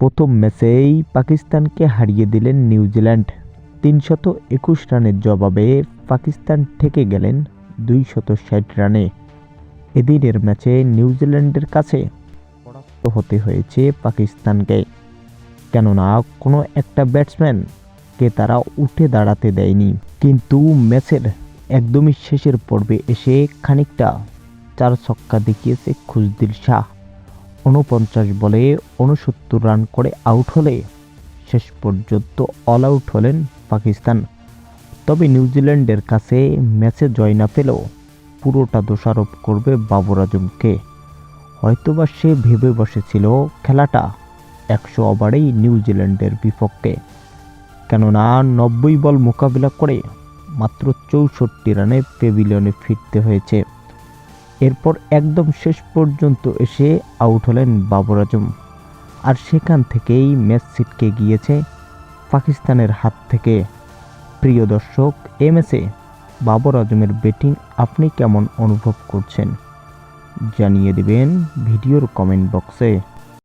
প্রথম ম্যাচেই পাকিস্তানকে হারিয়ে দিলেন নিউজিল্যান্ড তিনশত একুশ রানের জবাবে পাকিস্তান ঠেকে গেলেন দুইশত ষাট রানে। এদিনের ম্যাচে নিউজিল্যান্ডের কাছে পরাস্ত হতে হয়েছে পাকিস্তানকে। কেননা কোনো একটা ব্যাটসম্যানকে তারা উঠে দাঁড়াতে দেয়নি। কিন্তু ম্যাচের একদমই শেষের পর্বে এসে খানিকটা চার ছক্কা দেখিয়েছে খুজদিল শাহ। উনপঞ্চাশ বলে উনসত্তর রান করে আউট হলে শেষ পর্যন্ত অল আউট হলেন পাকিস্তান। তবে নিউজিল্যান্ডের কাছে ম্যাচে জয় না পেলেও পুরোটা দোষারোপ করবে বাবর আজমকে। হয়তোবা সে ভেবে বসেছিল খেলাটা একশো ওভারেই নিউজিল্যান্ডের বিপক্ষে। কেননা নব্বই বল মোকাবিলা করে মাত্র চৌষট্টি রানে পেভিলিয়নে ফিরতে হয়েছে। এরপর একদম শেষ পর্যন্ত এসে আউট হলেন বাবর আজম আর সেখান থেকেই ম্যাচ ছিটকে গিয়েছে পাকিস্তানের হাত থেকে। প্রিয় দর্শক এ এসে বাবর আজমের ব্যাটিং আপনি কেমন অনুভব করছেন? জানিয়ে দেবেন ভিডিওর কমেন্ট বক্সে